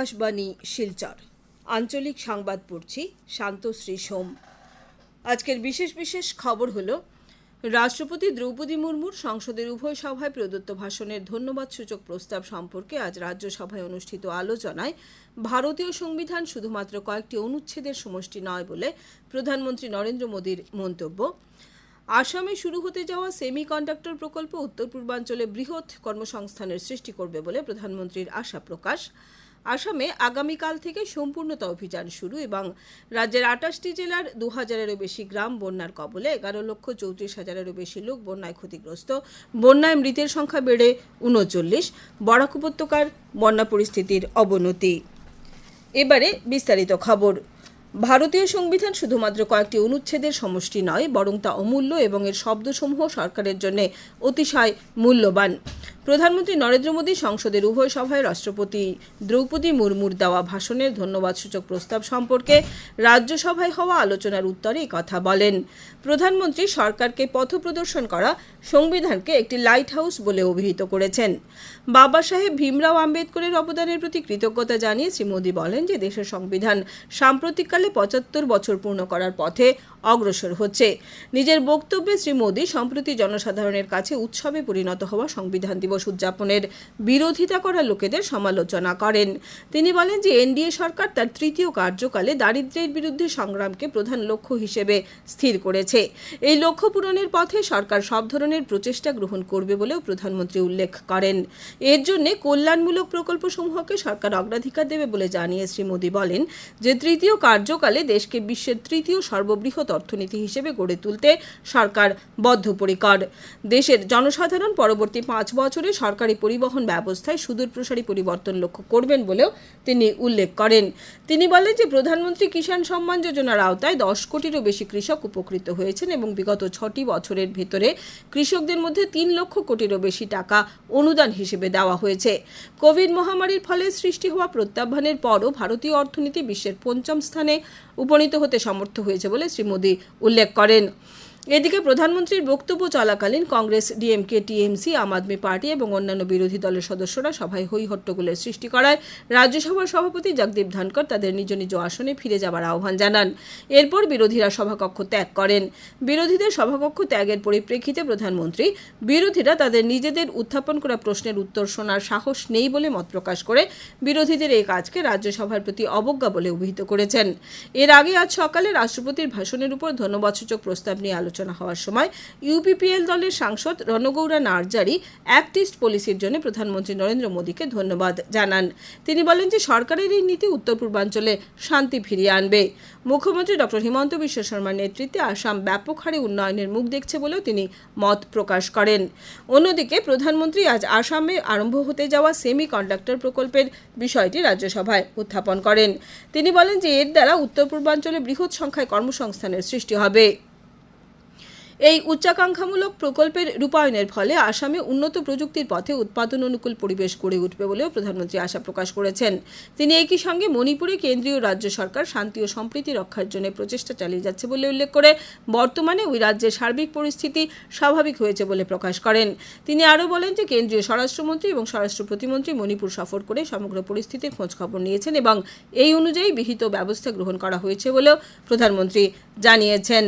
আকাশবাণী, শিলচর। আঞ্চলিক সংবাদ পড়ছি শান্তশ্রী সোম। আজকের বিশেষ বিশেষ খবর হলো, রাষ্ট্রপতি দ্রৌপদী মুর্মুর সংসদের উভয় সভায় প্রদত্ত ভাষণের ধন্যবাদ সূচক প্রস্তাব সম্পর্কে আজ রাজ্যসভায় অনুষ্ঠিত আলোচনায় ভারতীয় সংবিধান শুধুমাত্র কয়েকটি অনুচ্ছেদের সমষ্টি নয় বলে প্রধানমন্ত্রী নরেন্দ্র মোদীর মন্তব্য। আসামে শুরু হতে যাওয়া সেমি কন্ডাক্টর প্রকল্প উত্তর পূর্বাঞ্চলে বৃহৎ কর্মসংস্থানের সৃষ্টি করবে বলে প্রধানমন্ত্রীর আশা প্রকাশ। আসামে আগামীকাল থেকে সম্পূর্ণতা অভিযান শুরু এবং রাজ্যের আটাশটি জেলার দু হাজারেরও বেশি গ্রাম বন্যার কবলে এগারো লক্ষ চৌত্রিশ হাজারেরও বেশি লোক বন্যায় ক্ষতিগ্রস্ত। বন্যায় মৃতের সংখ্যা বেড়ে উনচল্লিশ। বরাক উপত্যকার বন্যা পরিস্থিতির অবনতি। এবারে বিস্তারিত খবর। ভারতীয় সংবিধান শুধুমাত্র কয়েকটি অনুচ্ছেদের সমষ্টি নয়, বরং তা অমূল্য এবং এর শব্দসমূহ সরকারের জন্য অতিশয় মূল্যবান। প্রধানমন্ত্রী নরেন্দ্র মোদী সংসদের উভয় সভায় রাষ্ট্রপতি দ্রৌপদী মুর্মুর দেওয়া ভাষণের ধন্যবাদসূচক প্রস্তাব সম্পর্কে রাজ্যসভায় হওয়া আলোচনার উত্তরে কথা বলেন। প্রধানমন্ত্রী সরকারকে পথ প্রদর্শন করা সংবিধানকে একটি লাইট হাউস বলে অভিহিত করেছেন। বাবা সাহেব ভীমরাও আম্বেদকরের অবদানের প্রতি কৃতজ্ঞতা জানিয়ে শ্রী মোদী বলেন যে দেশের সংবিধান সাম্প্রতিককালে পঁচাত্তর বছর পূর্ণ করার পথে অগ্রসর হচ্ছে। নিজের বক্তব্যে শ্রী মোদী সম্প্রতি জনসাধারণের কাছে উৎসবে পরিণত হওয়া সংবিধান দিবস উদযাপনের বিরোধিতা করা লোকেদের সমালোচনা করেন। তিনি বলেন যে এনডিএ সরকার তার তৃতীয় কার্যকালে দারিদ্র্যের বিরুদ্ধে সংগ্রামকে প্রধান লক্ষ্য হিসেবে স্থির করেছে। এই লক্ষ্য পূরণের পথে সরকার সব ধরনের প্রচেষ্টা গ্রহণ করবে বলেও প্রধানমন্ত্রী উল্লেখ করেন। এর জন্য কল্যাণমূলক প্রকল্পসমূহকে সরকার অগ্রাধিকার দেবে বলে জানিয়ে শ্রী মোদী বলেন যে তৃতীয় কার্যকালে দেশকে বিশ্বের তৃতীয় সর্ববৃহৎ অর্থনীতি হিসেবে গড়ে তুলতে সরকার বদ্ধপরিকর। দেশের জনসাধারণ পরবর্তী পাঁচ বছরে সরকারি পরিবহন ব্যবস্থায় সুদূরপ্রসারী পরিবর্তন লক্ষ্য করবেন বলেও তিনি উল্লেখ করেন। তিনি বলেন যে, প্রধানমন্ত্রী কিষাণ সম্মান যোজনার আওতায় দশ কোটিরও বেশি কৃষক উপকৃত হয়েছেন এবং বিগত ছটি বছরের ভেতরে কৃষকদের মধ্যে তিন লক্ষ কোটিরও বেশি টাকা অনুদান হিসেবে দেওয়া হয়েছে। কোভিড মহামারীর ফলে সৃষ্টি হওয়া প্রত্যাহ্বানের পরও ভারতীয় অর্থনীতি বিশ্বের পঞ্চম স্থানে উপনীত হতে সমর্থ হয়েছে বলে শ্রী উল্লেখ করেন। এদিকে প্রধানমন্ত্রীর বক্তব্য চলাকালীন কংগ্রেস, ডিএমকে, টিএমসি, আম আদমি পার্টি এবং অন্যান্য বিরোধী দলের সদস্যরা সভায় হই হট্টগোলের সৃষ্টি করায়। রাজ্যসভার সভাপতি জগদীপ ধনকর তাদের নিজ নিজ আসনে ফিরে যাবার আহ্বান জানান। এরপর বিরোধীরা সভাকক্ষ ত্যাগ করেন। বিরোধীদের সভাকক্ষ ত্যাগের পরিপ্রেক্ষিতে প্রধানমন্ত্রী, বিরোধীরা তাদের নিজেদের উত্থাপন করা প্রশ্নের উত্তর শোনার সাহস নেই বলে মত প্রকাশ করে বিরোধীদের এই কাজকে রাজ্যসভার প্রতি অবজ্ঞা বলে অভিহিত করেছেন। এর আগে আজ সকালে রাষ্ট্রপতির ভাষণের উপর ধন্যবাদসূচক প্রস্তাব নিয়ে আলোচনা হওয়ার সময় ইউপিপিএল দলের সাংসদ রণগৌরা নার্জারি অ্যাক্ট ইস্ট পলিসির জন্য প্রধানমন্ত্রী নরেন্দ্র মোদীকে ধন্যবাদ জানান। তিনি বলেন যে সরকারের এই নীতি উত্তর পূর্বাঞ্চলে শান্তি ফিরিয়ে আনবে। মুখ্যমন্ত্রী ডক্টর হিমন্ত বিশ্ব শর্মার নেতৃত্বে আসাম ব্যাপক হারে উন্নয়নের মুখ দেখছে বলেও তিনি মত প্রকাশ করেন। অন্যদিকে প্রধানমন্ত্রী আজ আসামে আরম্ভ হতে যাওয়া সেমি কন্ডাক্টর প্রকল্পের বিষয়টি রাজ্যসভায় উত্থাপন করেন। তিনি বলেন যে এর দ্বারা উত্তর পূর্বাঞ্চলে বৃহৎ সংখ্যায় কর্মসংস্থানের সৃষ্টি হবে। এই উচ্চাকাঙ্ক্ষামূলক প্রকল্পের রূপায়ণের ফলে আসামে উন্নত প্রযুক্তির পথে উৎপাদন অনুকূল পরিবেশ গড়ে উঠবে বলেও প্রধানমন্ত্রী আশা প্রকাশ করেছেন। তিনি একই সঙ্গে মণিপুরে কেন্দ্রীয় রাজ্য সরকার শান্তি ও সম্প্রীতি রক্ষার জন্য প্রচেষ্টা চালিয়ে যাচ্ছে বলে উল্লেখ করে, বর্তমানে ওই রাজ্যের সার্বিক পরিস্থিতি স্বাভাবিক হয়েছে বলে প্রকাশ করেন। তিনি আরও বলেন যে কেন্দ্রীয় স্বরাষ্ট্রমন্ত্রী এবং স্বরাষ্ট্র প্রতিমন্ত্রী মণিপুর সফর করে সমগ্র পরিস্থিতির খোঁজখবর নিয়েছেন এবং এই অনুযায়ী বিহিত ব্যবস্থা গ্রহণ করা হয়েছে বলেও প্রধানমন্ত্রী জানিয়েছেন।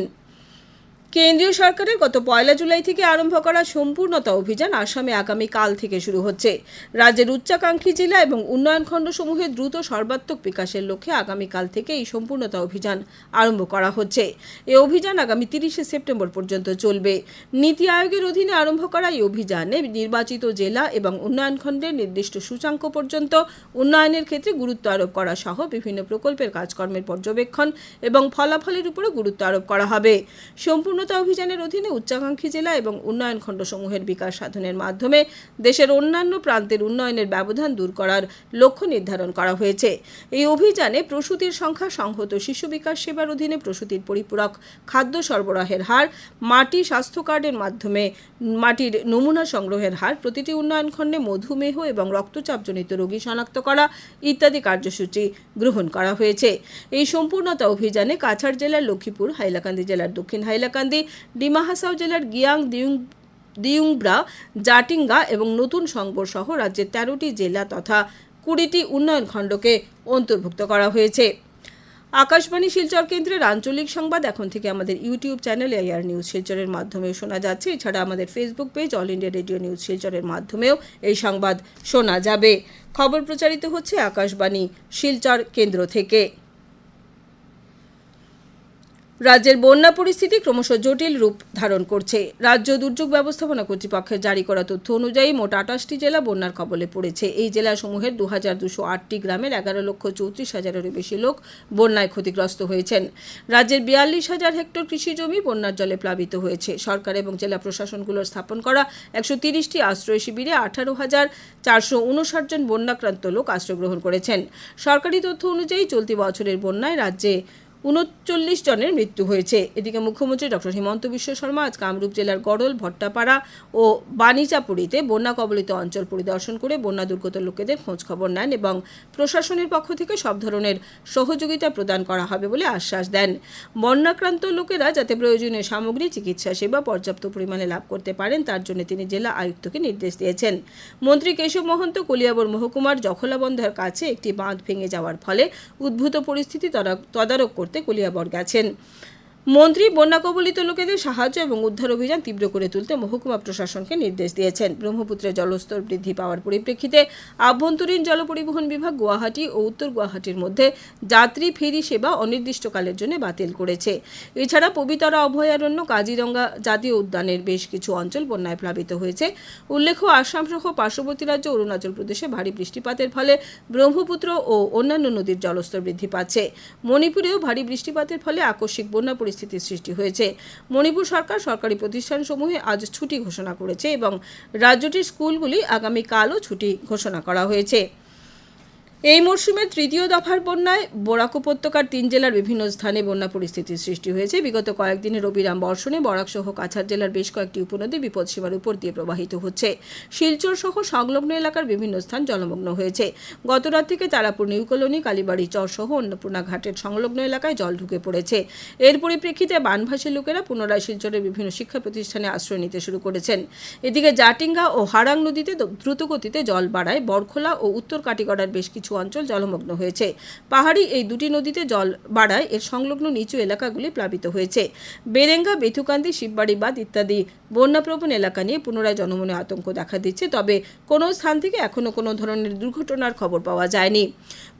কেন্দ্রীয় সরকারের গত পয়লা জুলাই থেকে আরম্ভ করা সম্পূর্ণতা অভিযান আসামে আগামী কাল থেকে শুরু হচ্ছে। রাজ্যের উচ্চাকাঙ্ক্ষী জেলা এবং উন্নয়ন খণ্ডসমূহের দ্রুত সর্বাত্মক বিকাশের লক্ষ্যে আগামীকাল থেকে এই সম্পূর্ণতা অভিযান আরম্ভ করা হচ্ছে। এই অভিযান আগামী তিরিশে সেপ্টেম্বর পর্যন্ত চলবে। নীতি আয়োগের অধীনে আরম্ভ করা এই অভিযানে নির্বাচিত জেলা এবং উন্নয়ন খণ্ডের নির্দিষ্ট সূচাঙ্ক পর্যন্ত উন্নয়নের ক্ষেত্রে গুরুত্ব আরোপ করা সহ বিভিন্ন প্রকল্পের কাজকর্মের পর্যবেক্ষণ এবং ফলাফলের উপরে গুরুত্ব আরোপ করা হবে। সম্পূর্ণ পূর্ণতা অভিযানের অধীনে উচ্চাকাঙ্ক্ষী জেলা এবং উন্নয়ন খণ্ডসমূহের বিকাশ সাধনের মাধ্যমে দেশের অন্যান্য প্রান্তের উন্নয়নের ব্যবধান দূর করার লক্ষ্য নির্ধারণ করা হয়েছে। এই অভিযানে প্রসূতির সংখ্যা, সংহত শিশু বিকাশ সেবার অধীনে প্রসূতির পরিপূরক খাদ্য সরবরাহের হার, মাটি স্বাস্থ্য কার্ডের মাধ্যমে মাটির নমুনা সংগ্রহের হার, প্রতিটি উন্নয়ন খণ্ডে মধুমেহ এবং রক্তচাপজনিত রোগী শনাক্ত করা ইত্যাদি কার্যসূচি গ্রহণ করা হয়েছে। এই সম্পূর্ণতা অভিযানে কাছাড় জেলার লক্ষ্মীপুর, হাইলাকান্দি জেলার দক্ষিণ হাইলাকান্দি ডিমা হাসাও জেলার গিয়াং দিউং দিউংব্রা, জাটিঙ্গা এবং নতুন সংবর সহ রাজ্যের তেরোটি জেলা তথা কুড়িটি উন্নয়ন খণ্ডকে অন্তর্ভুক্ত করা হয়েছে। আকাশবাণী শিলচর কেন্দ্রের আঞ্চলিক সংবাদ এখন থেকে আমাদের ইউটিউব চ্যানেল এআর নিউজ শিলচরের মাধ্যমে শোনা যাচ্ছে। এছাড়া আমাদের Facebook page All India Radio news শিলচরের মাধ্যমেও এই সংবাদ শোনা যাবে। খবর প্রচারিত হচ্ছে আকাশবাণী শিলচর কেন্দ্র থেকে। রাজ্যের বন্যা পরিস্থিতি ক্রমশ জটিল রূপ ধারণ করছে। রাজ্য দুর্যোগ ব্যবস্থাপনা কর্তৃপক্ষের জারি করা তথ্য অনুযায়ী মোট আটাশটি জেলা বন্যার কবলে পড়েছে। এই জেলাসমূহের দু হাজার দুশো আটটি গ্রামের এগারো লক্ষ চৌত্রিশ হাজারেরও বেশি লোক বন্যায় ক্ষতিগ্রস্ত হয়েছেন। রাজ্যের বিয়াল্লিশ হাজার হেক্টর কৃষি জমি বন্যার জলে প্লাবিত হয়েছে। সরকার এবং জেলা প্রশাসনগুলোর স্থাপন করা একশো তিরিশটি আশ্রয় শিবিরে আঠারো হাজার চারশো উনষাট জন বন্যাক্রান্ত লোক আশ্রয় গ্রহণ করেছেন। সরকারি তথ্য অনুযায়ী চলতি বছরের বন্যায় রাজ্যে উনচল্লিশ জনের মৃত্যু হয়েছে। এদিকে মুখ্যমন্ত্রী ডক্টর হিমন্ত বিশ্ব শর্মা আজ কামরূপ জেলার গড়ল, ভট্টাপাড়া ও বানিচাপুরীতে বন্যা কবলিত অঞ্চল পরিদর্শন করে বন্যা দুর্গত লোকেদের খোঁজ খবর নেন এবং প্রশাসনের পক্ষ থেকে সব ধরনের সহযোগিতা প্রদান করা হবে বলে আশ্বাস দেন। বন্যাক্রান্ত লোকেরা যাতে প্রয়োজনীয় সামগ্রী, চিকিৎসা সেবা পর্যাপ্ত পরিমাণে লাভ করতে পারেন, তার জন্য তিনি জেলা আয়ুক্তকে নির্দেশ দিয়েছেন। মন্ত্রী কেশব মহন্ত কলিয়াবর মহকুমার জখলাবন্ধার কাছে একটি বাঁধ ভেঙে যাওয়ার ফলে উদ্ভূত পরিস্থিতি তদারক- তদারক করতে কুলিয়াবর গেছেন। মন্ত্রী বন্যা কবলিত লোকেদের সাহায্য এবং উদ্ধার অভিযান তীব্র করে তুলতে মহকুমা প্রশাসনকে নির্দেশ দিয়েছেন। ব্রহ্মপুত্রের জলস্তর বৃদ্ধি পাওয়ার পরিপ্রেক্ষিতে আভ্যন্তরীণ জল পরিবহন বিভাগ গুয়াহাটি ও উত্তর গুয়াহাটির মধ্যে যাত্রী ফেরি সেবা অনির্দিষ্টকালের জন্য বাতিল করেছে। এছাড়া পবিতরা, অভয়ারণ্য, কাজিরঙ্গা জাতীয় উদ্যানের বেশ কিছু অঞ্চল বন্যায় প্লাবিত হয়েছে। উল্লেখ্য, আসাম সহ পার্শ্ববর্তী রাজ্য অরুণাচল প্রদেশে ভারী বৃষ্টিপাতের ফলে ব্রহ্মপুত্র ও অন্যান্য নদীর জলস্তর বৃদ্ধি পাচ্ছে। মণিপুরেও ভারী বৃষ্টিপাতের ফলে আকস্মিক বন্যা পরিস্থিতির সৃষ্টি হয়েছে। মণিপুর সরকার সরকারি প্রতিষ্ঠানসমূহে আজ ছুটি ঘোষণা করেছে এবং রাজ্যটির স্কুলগুলি আগামীকালও ছুটি ঘোষণা করা হয়েছে। এই মরশুমে তৃতীয় দফার বন্যায় বরাক উপত্যকার তিন জেলার বিভিন্ন স্থানে বন্যা পরিস্থিতির সৃষ্টি হয়েছে। বিগত কয়েকদিনে রবিরাম বর্ষণে বরাক সহ কাছাড় জেলার বেশ কয়েকটি উপনদী বিপদসীমার উপর দিয়ে প্রবাহিত হচ্ছে। শিলচর সহ সংলগ্ন এলাকার বিভিন্ন স্থান জলমগ্ন হয়েছে। গতরাত থেকে তারাপুর, নিউ কলোনি, কালীবাড়ি, চর সহ অন্নপূর্ণা ঘাটের সংলগ্ন এলাকায় জল ঢুকে পড়েছে। এর পরিপ্রেক্ষিতে বানভাসী লোকেরা পুনরায় শিলচরের বিভিন্ন শিক্ষা প্রতিষ্ঠানে আশ্রয় নিতে শুরু করেছেন। এদিকে জাটিঙ্গা ও হারাং নদীতে দ্রুতগতিতে জল বাড়ায় বরখোলা ও উত্তর কাটিগড়ার বেশ কিছু অঞ্চল জলমগ্ন হয়েছে। পাহাড়ি এই দুটি নদীতে জল বাড়ায় এর সংলগ্ন নিচু এলাকাগুলি প্লাবিত হয়েছে। বেরেঙ্গা, বেথুকান্দি শিববাড়ি বাঁধ ইত্যাদি বন্যাপ্রবণ এলাকা নিয়ে পুনরায় জনমনে আতঙ্ক দেখা দিচ্ছে, তবে কোনো স্থান থেকে এখনও কোনো ধরনের দুর্ঘটনার খবর পাওয়া যায়নি।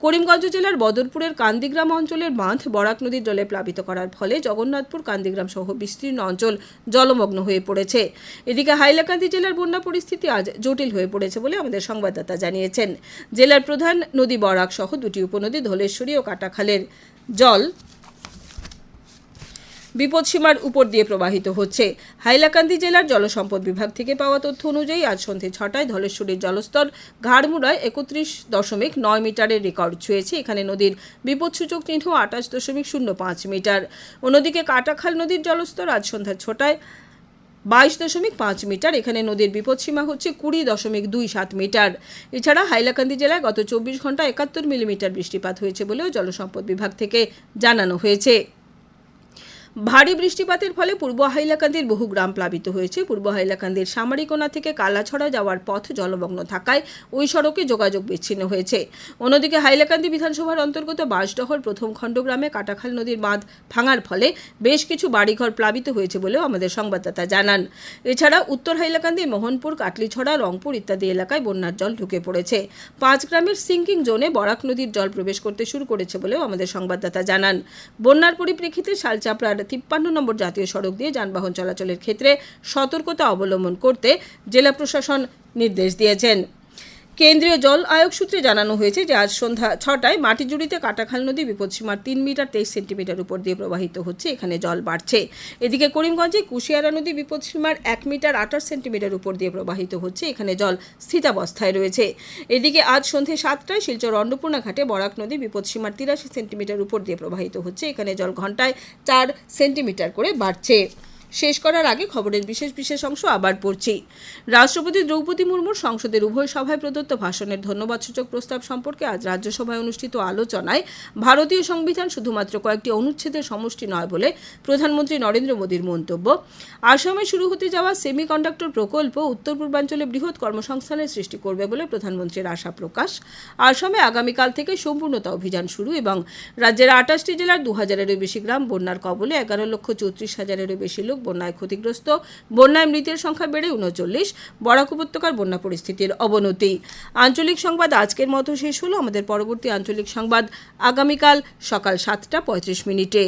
করিমগঞ্জ জেলার বদরপুরের কান্দিগ্রাম অঞ্চলের বাঁধ বরাক নদীর জলে প্লাবিত করার ফলে জগন্নাথপুর, কান্দিগ্রাম সহ বিস্তীর্ণ অঞ্চল জলমগ্ন হয়ে পড়েছে। এদিকে হাইলাকান্দি জেলার বন্যা পরিস্থিতি আজ জটিল হয়ে পড়েছে বলে আমাদের সংবাদদাতা জানিয়েছেন। জেলার প্রধান নদী বরাক সহ দুটি উপনদী ধলেশ্বরী ও কাটাখালের জল বিপদসীমার উপর দিয়ে প্রবাহিত হচ্ছে। হাইলাকান্দি জেলার জলসম্পদ বিভাগ থেকে পাওয়া তথ্য অনুযায়ী আজ সন্ধে ছটায় ধলেশ্বরীর জলস্তর ঘাড়মুড়ায় একত্রিশ দশমিক নয় মিটারের রেকর্ড ছুঁয়েছে। এখানে নদীর বিপদসূচক চিহ্ন আঠাশ দশমিক শূন্য পাঁচ মিটার। অন্যদিকে কাটাখাল নদীর জলস্তর আজ সন্ধ্যা ছটায় বাইশ দশমিক পাঁচ মিটার। এখানে নদীর বিপদসীমা হচ্ছে কুড়ি দশমিক দুই সাত মিটার। এছাড়া হাইলাকান্দি জেলায় গত চব্বিশ ঘণ্টা একাত্তর মিলিমিটার বৃষ্টিপাত হয়েছে বলেও জলসম্পদ বিভাগ থেকে জানানো হয়েছে। ভারী বৃষ্টিপাতের ফলে পূর্ব হাইলাকান্দির বহু গ্রাম প্লাবিত হয়েছে। পূর্ব হাইলাকান্দির সামারিকোনা থেকে কালাছড়া যাওয়ার পথ জলমগ্ন থাকায় ওই সড়কে যোগাযোগ বিচ্ছিন্ন হয়েছে। অন্যদিকে হাইলাকান্দি বিধানসভার অন্তর্গত বাঁশডহর প্রথম খণ্ডগ্রামে কাটাখাল নদীর বাঁধ ভাঙার ফলে বেশ কিছু বাড়িঘর প্লাবিত হয়েছে বলেও আমাদের সংবাদদাতা জানান। এছাড়া উত্তর হাইলাকান্দি মোহনপুর, কাটলিছড়া, রংপুর ইত্যাদি এলাকায় বন্যার জল ঢুকে পড়েছে। পাঁচ গ্রামের সিঙ্কিং জোনে বরাক নদীর জল প্রবেশ করতে শুরু করেছে বলেও আমাদের সংবাদদাতা জানান। বন্যার পরিপ্রেক্ষিতে শালচাপড়ার তিপ্পান্ন নম্বর জাতীয় সড়ক দিয়ে যানবাহন চলাচলের ক্ষেত্রে সতর্কতা অবলম্বন করতে জেলা প্রশাসন নির্দেশ দিয়েছেন। কেন্দ্রীয় জল আয়োগ সূত্রে জানানো হয়েছে যে আজ সন্ধ্যা ছটায় মাটিজুড়িতে কাটাখাল নদী বিপদসীমার তিন মিটার তেইশ সেন্টিমিটার উপর দিয়ে প্রবাহিত হচ্ছে। এখানে জল বাড়ছে। এদিকে করিমগঞ্জে কুশিয়ারা নদী বিপদসীমার এক মিটার আঠাশ সেন্টিমিটার উপর দিয়ে প্রবাহিত হচ্ছে। এখানে জল স্থিতাবস্থায় রয়েছে। এদিকে আজ সন্ধ্যে সাতটায় শিলচর অন্নপূর্ণা ঘাটে বরাক নদী বিপদসীমার তিরাশি সেন্টিমিটার উপর দিয়ে প্রবাহিত হচ্ছে। এখানে জল ঘন্টায় চার সেন্টিমিটার করে বাড়ছে। শেষ করার আগে খবরের বিশেষ বিশেষ অংশ আবার পড়ছি। রাষ্ট্রপতি দ্রৌপদী মুর্মুর সংসদের উভয় সভায় প্রদত্ত ভাষণের ধন্যবাদসূচক প্রস্তাব সম্পর্কে আজ রাজ্যসভায় অনুষ্ঠিত আলোচনায় ভারতীয় সংবিধান শুধুমাত্র কয়েকটি অনুচ্ছেদের সমষ্টি নয় বলে প্রধানমন্ত্রী নরেন্দ্র মোদীর মন্তব্য। আসামে শুরু হতে যাওয়া সেমিকন্ডাক্টর প্রকল্প উত্তর পূর্বাঞ্চলে বৃহৎ কর্মসংস্থানের সৃষ্টি করবে বলে প্রধানমন্ত্রীর আশা প্রকাশ। আসামে আগামীকাল থেকে সম্পূর্ণতা অভিযান শুরু এবং রাজ্যের আটাশটি জেলার দু হাজারেরও বেশি গ্রাম বন্যার কবলে এগারো লক্ষ চৌত্রিশ হাজারেরও বেশি লোক বন্যায় ক্ষতিগ্রস্ত, বন্যায় মৃতের সংখ্যা বেড়ে উনচল্লিশ, বরাক উপত্যকার বন্যা পরিস্থিতির অবনতি। আঞ্চলিক সংবাদ আজকের মতো শেষ হলো। আমাদের পরবর্তী আঞ্চলিক সংবাদ আগামীকাল সকাল সাতটা পঁয়ত্রিশ মিনিটে।